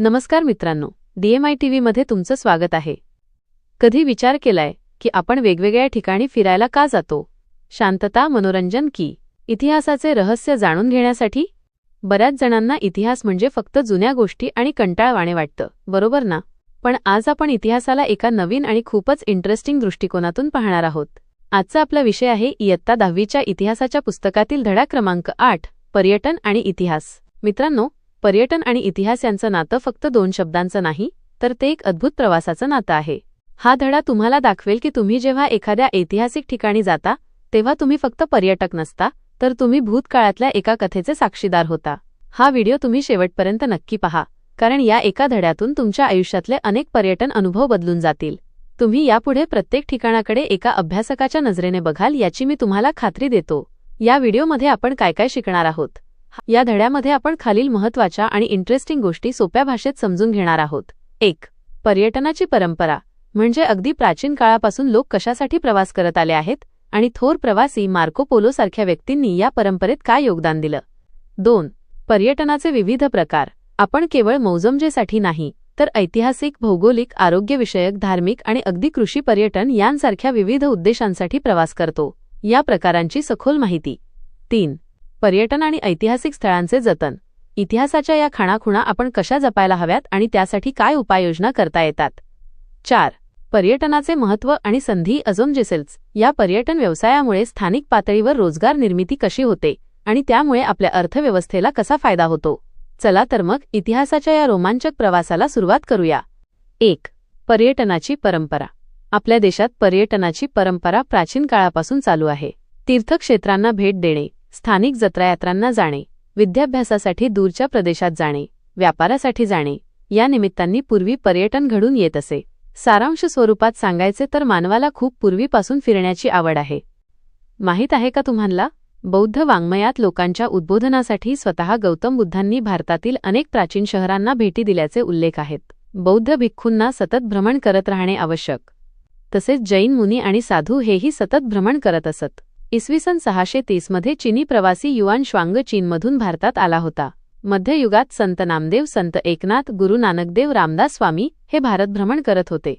नमस्कार मित्रांनो डीएमआय टी मध्ये तुमचं स्वागत आहे. कधी विचार केलाय की आपण वेगवेगळ्या ठिकाणी फिरायला का जातो? शांतता मनोरंजन की इतिहासाचे रहस्य जाणून घेण्यासाठी? बऱ्याच जणांना इतिहास म्हणजे फक्त जुन्या गोष्टी आणि कंटाळवाणे वाटतं बरोबर ना? पण आज आपण इतिहासाला एका नवीन आणि खूपच इंटरेस्टिंग दृष्टिकोनातून पाहणार आहोत. आजचा आपला विषय आहे इयत्ता दहावीच्या इतिहासाच्या पुस्तकातील धडा क्रमांक आठ पर्यटन आणि इतिहास. मित्रांनो पर्यटन आणि इतिहास यांचं नातं फक्त दोन शब्दांचं नाही तर ते एक अद्भुत प्रवासाचं नातं आहे. हा धडा तुम्हाला दाखवेल की तुम्ही जेव्हा एखाद्या ऐतिहासिक ठिकाणी जाता तेव्हा तुम्ही फक्त पर्यटक नसता तर तुम्ही भूतकाळातल्या एका कथेचे साक्षीदार होता. हा व्हिडिओ तुम्ही शेवटपर्यंत नक्की पहा कारण या एका धड्यातून तुमच्या आयुष्यातले अनेक पर्यटन अनुभव बदलून जातील. तुम्ही यापुढे प्रत्येक ठिकाणाकडे एका अभ्यासकाच्या नजरेने बघाल याची मी तुम्हाला खात्री देतो. या व्हिडिओमध्ये आपण काय काय शिकणार आहोत? या धड्यामध्ये आपण खालील महत्त्वाच्या आणि इंटरेस्टिंग गोष्टी सोप्या भाषेत समजून घेणार आहोत. एक पर्यटनाची परंपरा. म्हणजे अगदी प्राचीन काळापासून लोक कशासाठी प्रवास करत आले आहेत आणि थोर प्रवासी मार्को पोलो सारख्या व्यक्तींनी या परंपरेत काय योगदान दिलं? दोन पर्यटनाचे विविध प्रकार. आपण केवळ मौजमजेसाठी नाही तर ऐतिहासिक भौगोलिक आरोग्यविषयक धार्मिक आणि अगदी कृषी पर्यटन यांसारख्या विविध उद्देशांसाठी प्रवास करतो. या प्रकारांची सखोल माहिती. तीन पर्यटन आणि ऐतिहासिक स्थळांचे जतन. इतिहासाच्या या खाणाखुणा आपण कशा जपायला हव्यात आणि त्यासाठी काय उपाययोजना करता येतात? चार. पर्यटनाचे महत्त्व आणि संधी अजून जिसेल्स. या पर्यटन व्यवसायामुळे स्थानिक पातळीवर रोजगार निर्मिती कशी होते आणि त्यामुळे आपल्या अर्थव्यवस्थेला कसा फायदा होतो? चला तर मग इतिहासाच्या या रोमांचक प्रवासाला सुरुवात करूया. एक. पर्यटनाची परंपरा. आपल्या देशात पर्यटनाची परंपरा प्राचीन काळापासून चालू आहे. तीर्थक्षेत्रांना भेट देणे स्थानिक जत्रायात्रांना जाणे विद्याभ्यासासाठी दूरच्या प्रदेशात जाणे व्यापारासाठी जाणे या निमित्तांनी पूर्वी पर्यटन घडून येत असे. सारांश स्वरूपात सांगायचे तर मानवाला खूप पूर्वीपासून फिरण्याची आवड आहे. माहीत आहे का तुम्हाला? बौद्ध वाङ्मयात लोकांच्या उद्बोधनासाठी स्वतः गौतम बुद्धांनी भारतातील अनेक प्राचीन शहरांना भेटी दिल्याचे उल्लेख आहेत. बौद्ध भिक्खूंना सतत भ्रमण करत राहणे आवश्यक. तसेच जैन मुनी आणि साधू हेही सतत भ्रमण करत असत. इसवी सन सहाशे तीसमध्ये चिनी प्रवासी युआन श्वांग चीनमधून भारतात आला होता. मध्ययुगात संत नामदेव संत एकनाथ गुरु नानकदेव रामदास स्वामी हे भारतभ्रमण करत होते.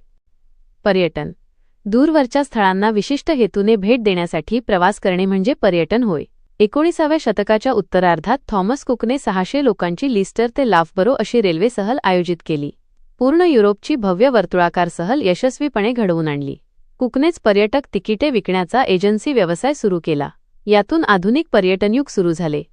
पर्यटन. दूरवरच्या स्थळांना विशिष्ट हेतूने भेट देण्यासाठी प्रवास करणे म्हणजे पर्यटन होय. एकोणीसाव्या शतकाच्या उत्तरार्धात थॉमस कुकने सहाशे लोकांची लिस्टर ते लाफबरो अशी रेल्वे सहल आयोजित केली. पूर्ण युरोपची भव्य वर्तुळाकार सहल यशस्वीपणे घडवून आणली. कुकनेच पर्यटक तिकिटे विकण्याचा एजन्सी व्यवसाय सुरू केला. यातून आधुनिक पर्यटनयुग सुरू झाले.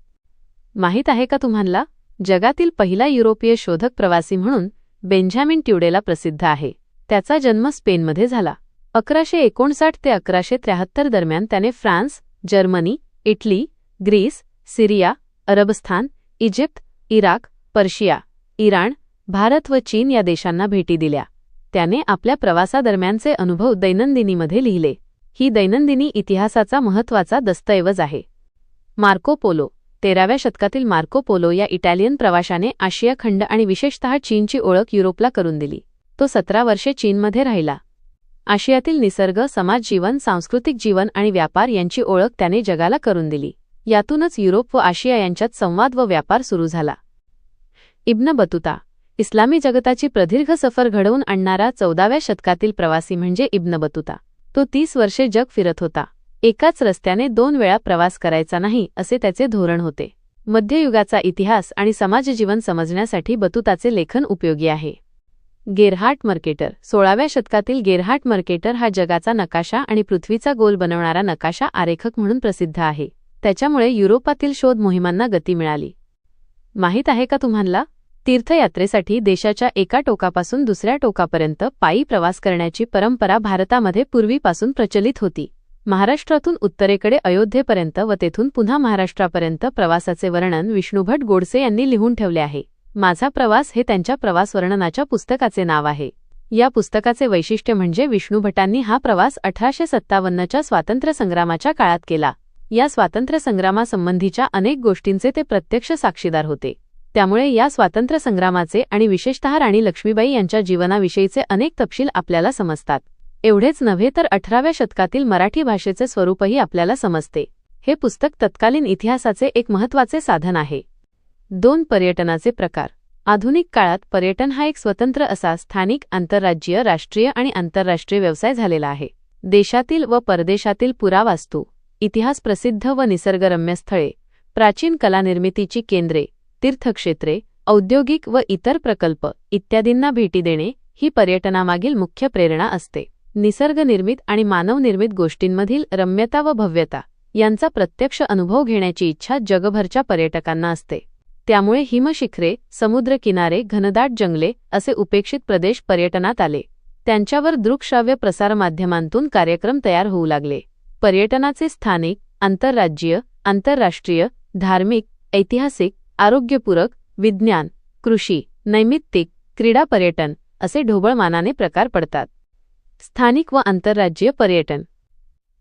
माहीत आहे का तुम्हाला? जगातील पहिला युरोपीय शोधक प्रवासी म्हणून बेंजामिन ट्युडेला प्रसिद्ध आहे. त्याचा जन्म स्पेनमध्ये झाला. अकराशे एकोणसाठ ते अकराशे त्र्याहत्तर दरम्यान त्याने France Germany Italy Greece Syria अरबस्थान Egypt Iraq Persia Iran Bharat व चीन या देशांना भेटी दिल्या. त्याने आपल्या प्रवासादरम्यानचे अनुभव दैनंदिनीमध्ये लिहिले. ही दैनंदिनी इतिहासाचा महत्त्वाचा दस्तऐवज आहे. मार्को पोलो तेराव्या शतकातील मार्को पोलो या इटालियन प्रवाशाने आशिया खंड आणि विशेषतः चीनची ओळख युरोपला करून दिली. तो सतरा वर्षे चीनमध्ये राहिला. आशियातील निसर्ग समाजजीवन सांस्कृतिक जीवन आणि व्यापार यांची ओळख त्याने जगाला करून दिली. यातूनच युरोप व आशिया यांच्यात संवाद व व्यापार सुरू झाला. इब्न बतुता इस्लामी जगताची प्रदीर्घ सफर घडवून आणणारा चौदाव्या शतकातील प्रवासी म्हणजे इब्न बतुता. तो तीस वर्षे जग फिरत होता. एकाच रस्त्याने दोन वेळा प्रवास करायचा नाही असे त्याचे धोरण होते. मध्ययुगाचा इतिहास आणि समाजजीवन समजण्यासाठी बतुताचे लेखन उपयोगी आहे. Gerhard Mercator. सोळाव्या शतकातील गेरहाट मर्केटर हा जगाचा नकाशा आणि पृथ्वीचा गोल बनवणारा नकाशा आरेखक म्हणून प्रसिद्ध आहे. त्याच्यामुळे युरोपातील शोध मोहिमांना गती मिळाली. माहीत आहे का तुम्हाला? तीर्थयात्रेसाठी देशाच्या एका टोकापासून दुसऱ्या टोकापर्यंत पायी प्रवास करण्याची परंपरा भारतामध्ये पूर्वीपासून प्रचलित होती. महाराष्ट्रातून उत्तरेकडे अयोध्येपर्यंत व तेथून पुन्हा महाराष्ट्रापर्यंत प्रवासाचे वर्णन विष्णुभट गोडसे यांनी लिहून ठेवले आहे. माझा प्रवास हे त्यांच्या प्रवास वर्णनाच्या पुस्तकाचे नाव आहे. या पुस्तकाचे वैशिष्ट्य म्हणजे विष्णुभटांनी हा प्रवास अठराशे सत्तावन्नच्या स्वातंत्र्यसंग्रामाच्या काळात केला. या स्वातंत्र्यसंग्रामासंबंधीच्या अनेक गोष्टींचे ते प्रत्यक्ष साक्षीदार होते. त्यामुळे या स्वातंत्र्यसंग्रामाचे आणि विशेषतः राणी लक्ष्मीबाई यांच्या जीवनाविषयीचे अनेक तपशील आपल्याला समजतात. एवढेच नव्हे तर अठराव्या शतकातील मराठी भाषेचे स्वरूपही आपल्याला समजते. हे पुस्तक तत्कालीन इतिहासाचे एक महत्त्वाचे साधन आहे. दोन पर्यटनाचे प्रकार. आधुनिक काळात पर्यटन हा एक स्वतंत्र असा स्थानिक आंतरराज्यीय राष्ट्रीय आणि आंतरराष्ट्रीय व्यवसाय झालेला आहे. देशातील व परदेशातील पुरावास्तू इतिहास प्रसिद्ध व निसर्गरम्य स्थळे प्राचीन कलानिर्मितीची केंद्रे तीर्थक्षेत्रे औद्योगिक व इतर प्रकल्प इत्यादींना भेटी देणे ही पर्यटनामागील मुख्य प्रेरणा असते. निसर्गनिर्मित आणि मानवनिर्मित गोष्टींमधील रम्यता व भव्यता यांचा प्रत्यक्ष अनुभव घेण्याची इच्छा जगभरच्या पर्यटकांना असते. त्यामुळे हिमशिखरे समुद्रकिनारे घनदाट जंगले असे उपेक्षित प्रदेश पर्यटनात आले. त्यांच्यावर दृकश्राव्य प्रसारमाध्यमांतून कार्यक्रम तयार होऊ लागले. पर्यटनाचे स्थानिक आंतरराज्यीय आंतरराष्ट्रीय धार्मिक ऐतिहासिक आरोग्यपूरक विज्ञान कृषी नैमित्तिक क्रीडा पर्यटन असे ढोबळमानाने प्रकार पडतात. स्थानिक व आंतरराज्यीय पर्यटन.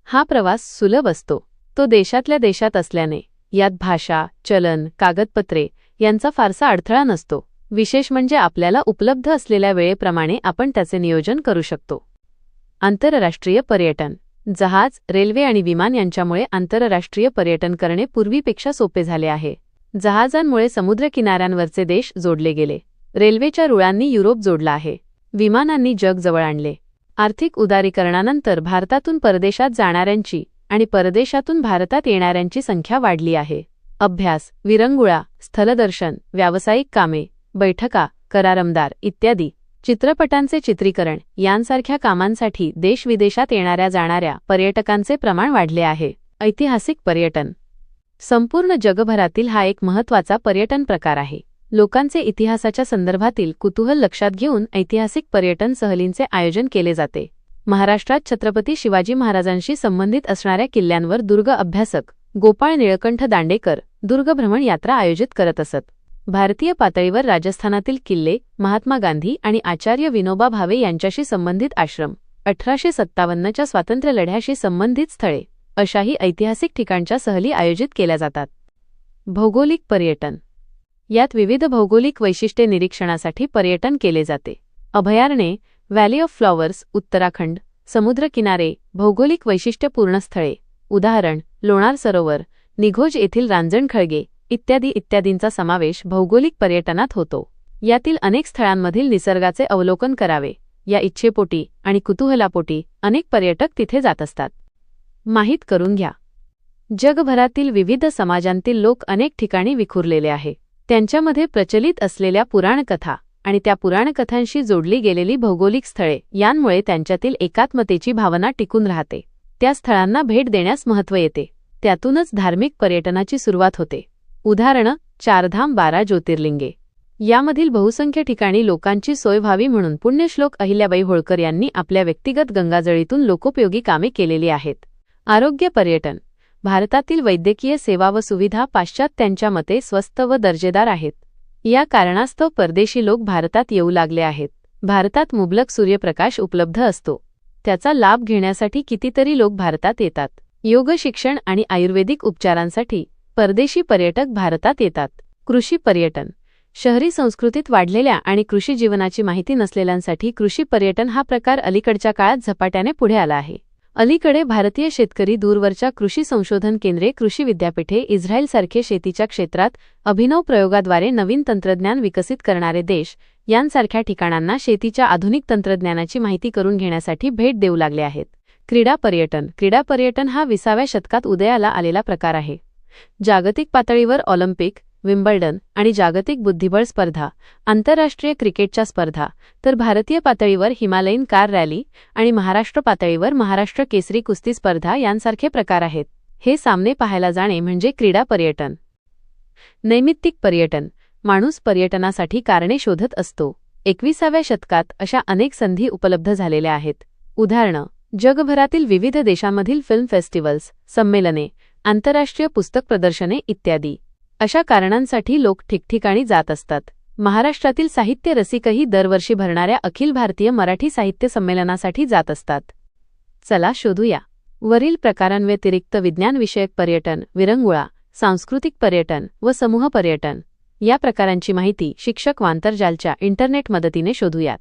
हा प्रवास सुलभ असतो. तो देशातल्या देशात असल्याने यात भाषा चलन कागदपत्रे यांचा फारसा अडथळा नसतो. विशेष म्हणजे आपल्याला उपलब्ध असलेल्या वेळेप्रमाणे आपण त्याचे नियोजन करू शकतो. आंतरराष्ट्रीय पर्यटन. जहाज रेल्वे आणि विमान यांच्यामुळे आंतरराष्ट्रीय पर्यटन करणे पूर्वीपेक्षा सोपे झाले आहे. जहाजांमुळे समुद्रकिनाऱ्यांवरचे देश जोडले गेले. रेल्वेच्या रुळांनी युरोप जोडला आहे. विमानांनी जग जवळ आणले. आर्थिक उदारीकरणानंतर भारतातून परदेशात जाणाऱ्यांची आणि परदेशातून भारतात येणाऱ्यांची संख्या वाढली आहे. अभ्यास विरंगुळा स्थलदर्शन व्यावसायिक कामे बैठका करारमदार इत्यादी चित्रपटांचे चित्रीकरण यांसारख्या कामांसाठी देशविदेशात येणाऱ्या जाणाऱ्या पर्यटकांचे प्रमाण वाढले आहे. ऐतिहासिक पर्यटन संपूर्ण जगभरातील हा एक महत्त्वाचा पर्यटन प्रकार आहे. लोकांचे इतिहासाच्या संदर्भातील कुतूहल लक्षात घेऊन ऐतिहासिक पर्यटन सहलींचे आयोजन केले जाते. महाराष्ट्रात छत्रपती शिवाजी महाराजांशी संबंधित असणाऱ्या किल्ल्यांवर दुर्ग अभ्यासक गोपाळ निळकंठ दांडेकर दुर्गभ्रमण यात्रा आयोजित करत असत. भारतीय पातळीवर राजस्थानातील किल्ले महात्मा गांधी आणि आचार्य विनोबा भावे यांच्याशी संबंधित आश्रम अठराशे सत्तावन्नच्या स्वातंत्र्यलढ्याशी संबंधित स्थळे. अशाही ऐतिहासिक ठिकाणच्या सहली आयोजित केल्या जातात. भौगोलिक पर्यटन. यात विविध भौगोलिक वैशिष्ट्ये निरीक्षणासाठी पर्यटन केले जाते. अभयारण्ये व्हॅली ऑफ फ्लॉवर्स उत्तराखंड समुद्रकिनारे भौगोलिक वैशिष्ट्यपूर्ण स्थळे उदाहरण लोणार सरोवर निघोज येथील रांजणखळगे इत्यादी इत्यादींचा समावेश भौगोलिक पर्यटनात होतो. यातील अनेक स्थळांमधील निसर्गाचे अवलोकन करावे. या इच्छेपोटी आणि कुतूहलापोटी अनेक पर्यटक तिथे जात असतात. माहीत करून घ्या. जगभरातील विविध समाजांतील लोक अनेक ठिकाणी विखुरलेले आहे. त्यांच्यामध्ये प्रचलित असलेल्या पुराणकथा आणि त्या पुराणकथांशी जोडली गेलेली भौगोलिक स्थळे यांमुळे त्यांच्यातील एकात्मतेची भावना टिकून राहते. त्या स्थळांना भेट देण्यास महत्त्व येते. त्यातूनच धार्मिक पर्यटनाची सुरुवात होते. उदाहरण चारधाम बारा ज्योतिर्लिंगे. यामधील बहुसंख्य ठिकाणी लोकांची सोय व्हावी म्हणून पुण्यश्लोक अहिल्याबाई होळकर यांनी आपल्या व्यक्तिगत गंगाजळीतून लोकोपयोगी कामे केलेली आहेत. आरोग्य पर्यटन. भारतातील वैद्यकीय सेवा व सुविधा पाश्चात्यांच्या मते स्वस्त व दर्जेदार आहेत. या कारणास्तव परदेशी लोक भारतात येऊ लागले आहेत. भारतात मुबलक सूर्यप्रकाश उपलब्ध असतो. त्याचा लाभ घेण्यासाठी कितीतरी लोक भारतात येतात. योग शिक्षण आणि आयुर्वेदिक उपचारांसाठी परदेशी पर्यटक भारतात येतात. कृषी पर्यटन. शहरी संस्कृतीत वाढलेल्या आणि कृषी जीवनाची माहिती नसलेल्यांसाठी कृषी पर्यटन हा प्रकार अलीकडच्या काळात झपाट्याने पुढे आला आहे. अलीकडे भारतीय शेतकरी दूरवरच्या कृषी संशोधन केंद्रे कृषी विद्यापीठे इस्रायलसारखे शेतीच्या क्षेत्रात अभिनव प्रयोगाद्वारे नवीन तंत्रज्ञान विकसित करणारे देश यांसारख्या ठिकाणांना शेतीच्या आधुनिक तंत्रज्ञानाची माहिती करून घेण्यासाठी भेट देऊ लागले आहेत. क्रीडा पर्यटन क्रीडा पर्यटन हा विसाव्या शतकात उदयाला आलेला प्रकार आहे. जागतिक पातळीवर ऑलिम्पिक विम्बल्डन आणि जागतिक बुद्धिबळ स्पर्धा आंतरराष्ट्रीय क्रिकेटच्या स्पर्धा तर भारतीय पातळीवर हिमालयीन कार रॅली आणि महाराष्ट्र पातळीवर महाराष्ट्र केसरी कुस्ती स्पर्धा यांसारखे प्रकार आहेत. हे सामने पाहायला जाणे म्हणजे क्रीडा पर्यटन. नैमित्तिक पर्यटन माणूस पर्यटनासाठी कारणे शोधत असतो. एकविसाव्या शतकात अशा अनेक संधी उपलब्ध झालेल्या आहेत. उदाहरणं जगभरातील विविध देशांमधील फिल्म फेस्टिवल्स संमेलने आंतरराष्ट्रीय पुस्तक प्रदर्शने इत्यादी. अशा कारणांसाठी लोक ठिकठिकाणी जात असतात. महाराष्ट्रातील साहित्य रसिकही दरवर्षी भरणाऱ्या अखिल भारतीय मराठी साहित्य संमेलनासाठी जात असतात. चला शोधूया. वरील प्रकारांव्यतिरिक्त विज्ञानविषयक पर्यटन विरंगुळा सांस्कृतिक पर्यटन व समूह पर्यटन या प्रकारांची माहिती शिक्षक वांतरजालच्या इंटरनेट मदतीने शोधूयात.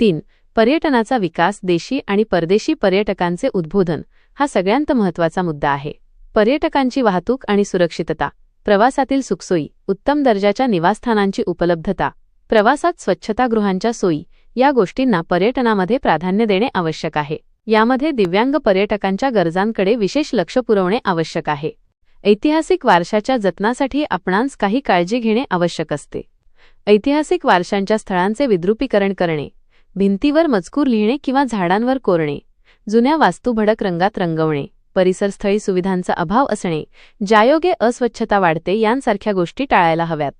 तीन पर्यटनाचा विकास देशी आणि परदेशी पर्यटकांचे उद्बोधन हा सगळ्यांत महत्त्वाचा मुद्दा आहे. पर्यटकांची वाहतूक आणि सुरक्षितता प्रवासातील सुखसोयी उत्तम दर्जाच्या निवासस्थानांची उपलब्धता प्रवासात स्वच्छतागृहांच्या सोयी या गोष्टींना पर्यटनामध्ये प्राधान्य देणे आवश्यक आहे. यामध्ये दिव्यांग पर्यटकांच्या गरजांकडे विशेष लक्ष पुरवणे आवश्यक आहे. ऐतिहासिक वारशाच्या जतनासाठी आपणांस काही काळजी घेणे आवश्यक असते. ऐतिहासिक वारशांच्या स्थळांचे विद्रुपीकरण करणे भिंतीवर मजकूर लिहिणे किंवा झाडांवर कोरणे जुन्या वास्तू भडक रंगात रंगवणे परिसरस्थळी सुविधांचा अभाव असणे ज्यायोगे अस्वच्छता वाढते यांसारख्या गोष्टी टाळायला हव्यात.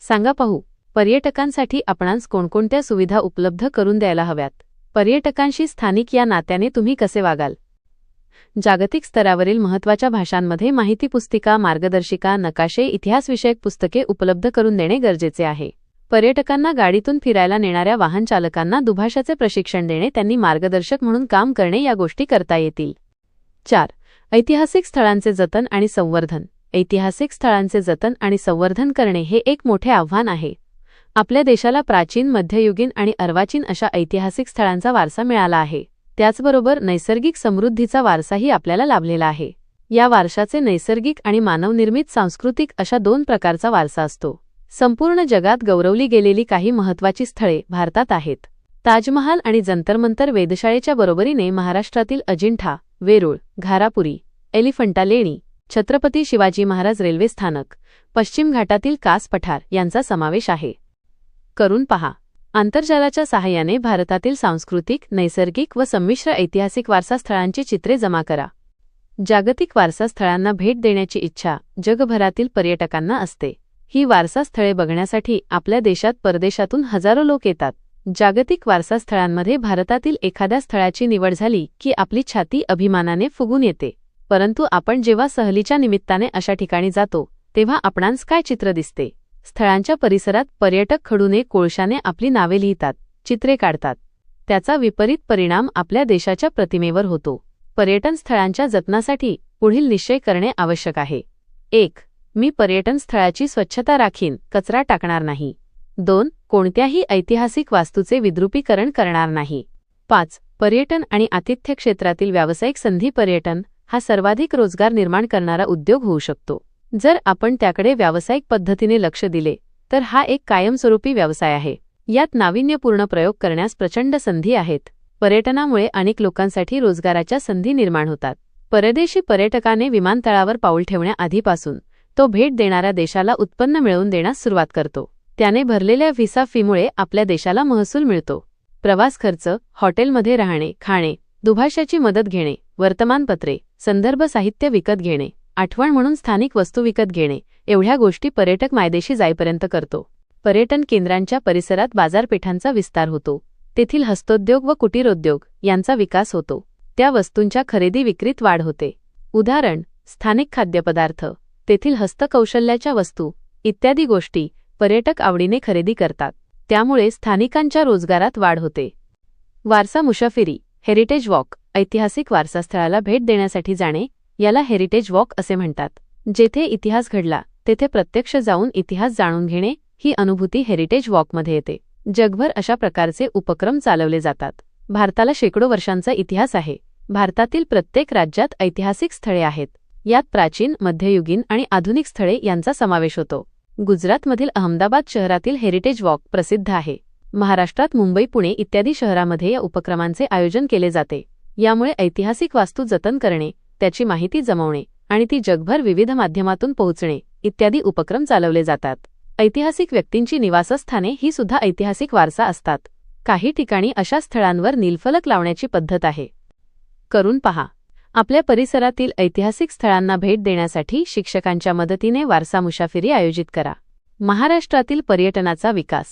सांगा पाहू पर्यटकांसाठी आपणांस कोणकोणत्या सुविधा उपलब्ध करून द्यायला हव्यात? पर्यटकांशी स्थानिक या नात्याने तुम्ही कसे वागाल? जागतिक स्तरावरील महत्त्वाच्या भाषांमध्ये माहिती पुस्तिका मार्गदर्शिका नकाशे इतिहासविषयक पुस्तके उपलब्ध करून देणे गरजेचे आहे. पर्यटकांना गाडीतून फिरायला नेणाऱ्या वाहनचालकांना दुभाषाचे प्रशिक्षण देणे त्यांनी मार्गदर्शक म्हणून काम करणे या गोष्टी करता येतील. चार. ऐतिहासिक स्थळांचे जतन आणि संवर्धन. ऐतिहासिक स्थळांचे जतन आणि संवर्धन करणे हे एक मोठे आव्हान आहे. आपल्या देशाला प्राचीन मध्ययुगीन आणि अर्वाचीन अशा ऐतिहासिक स्थळांचा वारसा मिळाला आहे. त्याचबरोबर नैसर्गिक समृद्धीचा वारसाही आपल्याला लाभलेला आहे. या वारशाचे नैसर्गिक आणि मानवनिर्मित सांस्कृतिक अशा दोन प्रकारचा वारसा असतो. संपूर्ण जगात गौरवली गेलेली काही महत्त्वाची स्थळे भारतात आहेत. ताजमहाल आणि जंतरमंतर वेधशाळेच्या बरोबरीने महाराष्ट्रातील अजिंठा वेरूळ घारापुरी एलिफंटा लेणी छत्रपती शिवाजी महाराज रेल्वे स्थानक पश्चिम घाटातील कास पठार यांचा समावेश आहे. करून पहा. आंतरजालाच्या सहाय्याने भारतातील सांस्कृतिक नैसर्गिक व संमिश्र ऐतिहासिक वारसा स्थळांची चित्रे जमा करा. जागतिक वारसा स्थळांना भेट देण्याची इच्छा जगभरातील पर्यटकांना असते. ही वारसा स्थळे बघण्यासाठी आपल्या देशात परदेशातून हजारो लोक येतात. जागतिक वारसा स्थळांमध्ये भारतातील एखाद्या स्थळाची निवड झाली की आपली छाती अभिमानाने फुगून येते. परंतु आपण जेव्हा सहलीच्या निमित्ताने अशा ठिकाणी जातो तेव्हा आपणांस काय चित्र दिसते? स्थळांच्या परिसरात पर्यटक खडूने कोळशाने आपली नावे लिहितात चित्रे काढतात. त्याचा विपरीत परिणाम आपल्या देशाच्या प्रतिमेवर होतो. पर्यटन स्थळांच्या जतनासाठी पुढील निश्चय करणे आवश्यक आहे. एक मी पर्यटन स्थळाची स्वच्छता राखीन कचरा टाकणार नाही. दोन कोणत्याही ऐतिहासिक वास्तूचे विद्रुपीकरण करणार नाही. पाच पर्यटन आणि आतिथ्य क्षेत्रातील व्यावसायिक संधी पर्यटन हा सर्वाधिक रोजगार निर्माण करणारा उद्योग होऊ शकतो. जर आपण त्याकडे व्यावसायिक पद्धतीने लक्ष दिले तर हा एक कायमस्वरूपी व्यवसाय आहे. यात नाविन्यपूर्ण प्रयोग करण्यास प्रचंड संधी आहेत. पर्यटनामुळे अनेक लोकांसाठी रोजगाराच्या संधी निर्माण होतात. परदेशी पर्यटकाने विमानतळावर पाऊल ठेवण्याआधीपासून तो भेट देणाऱ्या देशाला उत्पन्न मिळवून देण्यास सुरुवात करतो. त्याने भरलेल्या व्हिसा फीमुळे आपल्या देशाला महसूल मिळतो. प्रवास खर्च हॉटेलमध्ये राहणे खाणे दुभाषाची मदत घेणे वर्तमानपत्रे संदर्भ साहित्य विकत घेणे आठवण म्हणून स्थानिक वस्तू विकत घेणे एवढ्या गोष्टी पर्यटक मायदेशी जाईपर्यंत करतो. पर्यटन केंद्रांच्या परिसरात बाजारपेठांचा विस्तार होतो. तेथील हस्तोद्योग व कुटीरोद्योग यांचा विकास होतो. त्या वस्तूंच्या खरेदी विक्रीत वाढ होते. उदाहरण स्थानिक खाद्यपदार्थ तेथील हस्तकौशल्याच्या वस्तू इत्यादी गोष्टी पर्यटक आवडीने खरेदी करतात. त्यामुळे स्थानिकांच्या रोजगारात वाढ होते. वारसा मुशाफिरी हेरिटेज वॉक ऐतिहासिक वारसास्थळाला भेट देण्यासाठी जाणे याला हेरिटेज वॉक असे म्हणतात. जेथे इतिहास घडला तेथे प्रत्यक्ष जाऊन इतिहास जाणून घेणे ही अनुभूती हेरिटेज वॉकमध्ये येते. जगभर अशा प्रकारचे उपक्रम चालवले जातात. भारताला शेकडो वर्षांचा इतिहास आहे. भारतातील प्रत्येक राज्यात ऐतिहासिक स्थळे आहेत. यात प्राचीन मध्ययुगीन आणि आधुनिक स्थळे यांचा समावेश होतो. गुजरातमधील अहमदाबाद शहरातील हेरिटेज वॉक प्रसिद्ध आहे. महाराष्ट्रात मुंबई पुणे इत्यादी शहरामध्ये या उपक्रमांचे आयोजन केले जाते. यामुळे ऐतिहासिक वास्तू जतन करणे त्याची माहिती जमवणे आणि ती जगभर विविध माध्यमातून पोहोचणे इत्यादी उपक्रम चालवले जातात. ऐतिहासिक व्यक्तींची निवासस्थाने ही सुद्धा ऐतिहासिक वारसा असतात. काही ठिकाणी अशा स्थळांवर नीलफलक लावण्याची पद्धत आहे. करून पहा. आपल्या परिसरातील ऐतिहासिक स्थळांना भेट देण्यासाठी शिक्षकांच्या मदतीने वारसा मुसाफिरी आयोजित करा. महाराष्ट्रातील पर्यटनाचा विकास.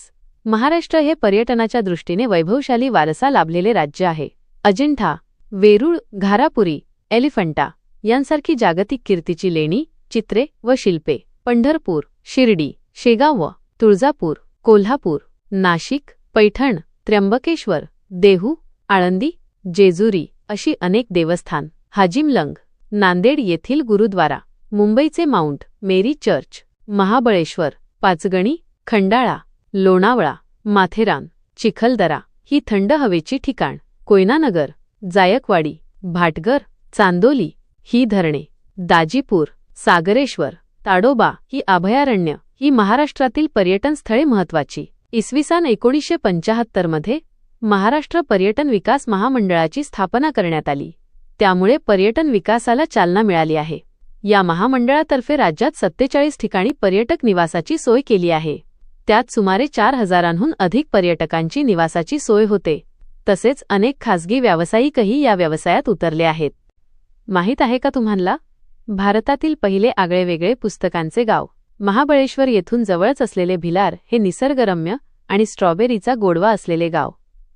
महाराष्ट्र हे पर्यटनाच्या दृष्टीने वैभवशाली वारसा लाभलेले राज्य आहे. अजिंठा वेरूळ घारापुरी एलिफंटा यांसारखी जागतिक कीर्तीची लेणी चित्रे व शिल्पे. पंढरपूर शिर्डी शेगाव तुळजापूर कोल्हापूर नाशिक पैठण त्र्यंबकेश्वर देहू आळंदी जेजुरी अशी अनेक देवस्थान. हाजिमलंग नांदेड येथील गुरुद्वारा मुंबईचे Mount Mary church Mahabaleshwar Panchgani Khandala Lonavala Matheran Chikhaldara ही थंड हवेची ठिकाण. कोयनानगर जायकवाडी भाटगर चांदोली ही धरणे. दाजीपूर सागरेश्वर ताडोबा ही अभयारण्य ही महाराष्ट्रातील पर्यटन स्थळे महत्वाची इसवी सन एकोणीसशे पंचाहत्तरमध्ये महाराष्ट्र पर्यटन विकास महामंडळाची स्थापना करण्यात आली. त्यामुळे पर्यटन विकासाला चालना मिळाली आहे. या महामंडळातर्फे राज्यात सत्तेचाळीस ठिकाणी पर्यटक निवासाची सोय केली आहे. त्यात सुमारे चार हजारांहून अधिक पर्यटकांची निवासाची सोय होते. तसेच अनेक खासगी व्यावसायिकही या व्यवसायात उतरले आहेत. माहीत आहे का तुम्हाला? भारतातील पहिले आगळेवेगळे पुस्तकांचे गाव. महाबळेश्वर येथून जवळच असलेले भिलार हे निसर्गरम्य आणि स्ट्रॉबेरीचा गोडवा असलेले गाव.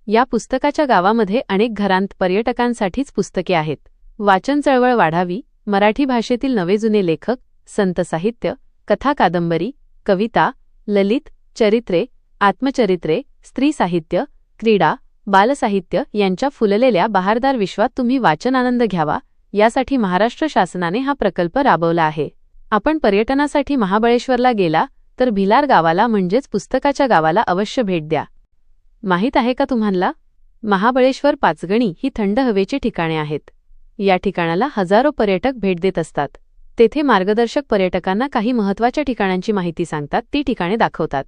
या पुस्तकाच्या गावामध्ये अनेक घरांत पर्यटकांसाठीच पुस्तके आहेत. वाचन चळवळ वाढावी मराठी भाषेतील नवे जुने लेखक संत साहित्य कथा कादंबरी कविता ललित चरित्रे आत्मचरित्रे स्त्री साहित्य क्रीडा बालसाहित्य यांच्या फुललेल्या बहारदार विश्वात तुम्ही वाचन आनंद घ्यावा यासाठी महाराष्ट्र शासनाने हा प्रकल्प राबवला आहे. आपण पर्यटनासाठी महाबळेश्वरला गेला तर भिलार गावाला म्हणजेच पुस्तकाच्या गावाला अवश्य भेट द्या. माहीत आहे का तुम्हाला? महाबळेश्वर पाचगणी ही थंड हवेची ठिकाणे आहेत. या ठिकाणाला हजारो पर्यटक भेट देत असतात. तेथे मार्गदर्शक पर्यटकांना काही महत्त्वाच्या ठिकाणांची माहिती सांगतात ती ठिकाणे दाखवतात.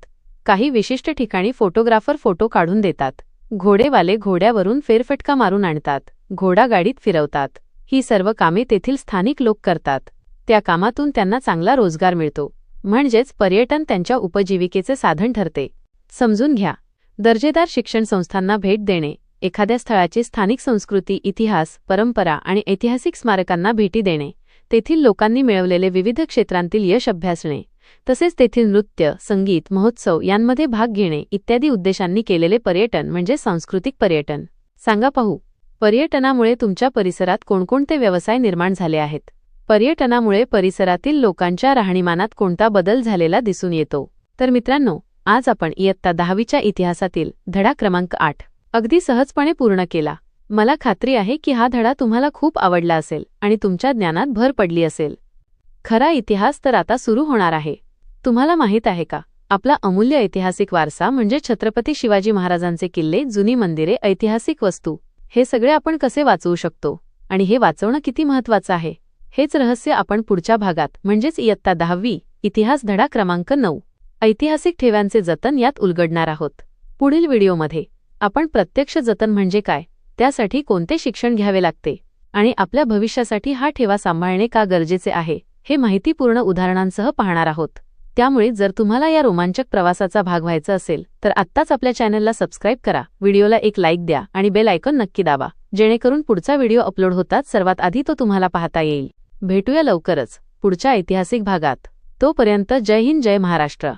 काही विशिष्ट ठिकाणी फोटोग्राफर फोटो काढून देतात. घोडेवाले घोड्यावरून फेरफटका मारून आणतात. घोडागाडीत फिरवतात. ही सर्व कामे तेथील स्थानिक लोक करतात. त्या कामातून त्यांना चांगला रोजगार मिळतो. म्हणजेच पर्यटन त्यांच्या उपजीविकेचे साधन ठरते. समजून घ्या. दर्जेदार शिक्षण संस्थांना भेट देणे एखाद्या स्थळाची स्थानिक संस्कृती इतिहास परंपरा आणि ऐतिहासिक स्मारकांना भेटी देणे तेथील लोकांनी मिळवलेले विविध क्षेत्रांतील यश अभ्यासणे तसेच तेथील नृत्य संगीत महोत्सव यांमध्ये भाग घेणे इत्यादी उद्देशांनी केलेले पर्यटन म्हणजे सांस्कृतिक पर्यटन. सांगा पाहू पर्यटनामुळे तुमच्या परिसरात कोणकोणते व्यवसाय निर्माण झाले आहेत? पर्यटनामुळे परिसरातील लोकांच्या राहणीमानात कोणता बदल झालेला दिसून येतो? तर मित्रांनो आज आपण इयत्ता दहावीच्या इतिहासातील धडा क्रमांक आठ. अगदी सहजपणे पूर्ण केला. मला खात्री आहे की हा धडा तुम्हाला खूप आवडला असेल आणि तुमच्या ज्ञानात भर पडली असेल. खरा इतिहास तर आता सुरू होणार आहे. तुम्हाला माहीत आहे का? आपला अमूल्य ऐतिहासिक वारसा म्हणजे छत्रपती शिवाजी महाराजांचे किल्ले जुनी मंदिरे ऐतिहासिक वस्तू. हे सगळे आपण कसे वाचवू शकतो? आणि हे वाचवणं किती महत्वाचं आहे? हेच रहस्य आपण पुढच्या भागात म्हणजेच इयत्ता दहावी इतिहास धडा क्रमांक नऊ. ऐतिहासिक ठेव्यांचे जतन यात उलगडणार आहोत. पुढील व्हिडिओमध्ये आपण प्रत्यक्ष जतन म्हणजे काय त्यासाठी कोणते शिक्षण घ्यावे लागते आणि आपल्या भविष्यासाठी हा ठेवा सांभाळणे का गरजेचे आहे हे माहितीपूर्ण उदाहरणांसह पाहणार आहोत. त्यामुळे जर तुम्हाला या रोमांचक प्रवासाचा भाग व्हायचा असेल तर आत्ताच आपल्या चॅनलला सबस्क्राईब करा व्हिडिओला एक लाईक द्या आणि बेल आयकॉन नक्की दाबा जेणेकरून पुढचा व्हिडिओ अपलोड होताच सर्वात आधी तो तुम्हाला पाहता येईल. भेटूया लवकरच पुढच्या ऐतिहासिक भागात. तोपर्यंत जय हिंद जय महाराष्ट्र.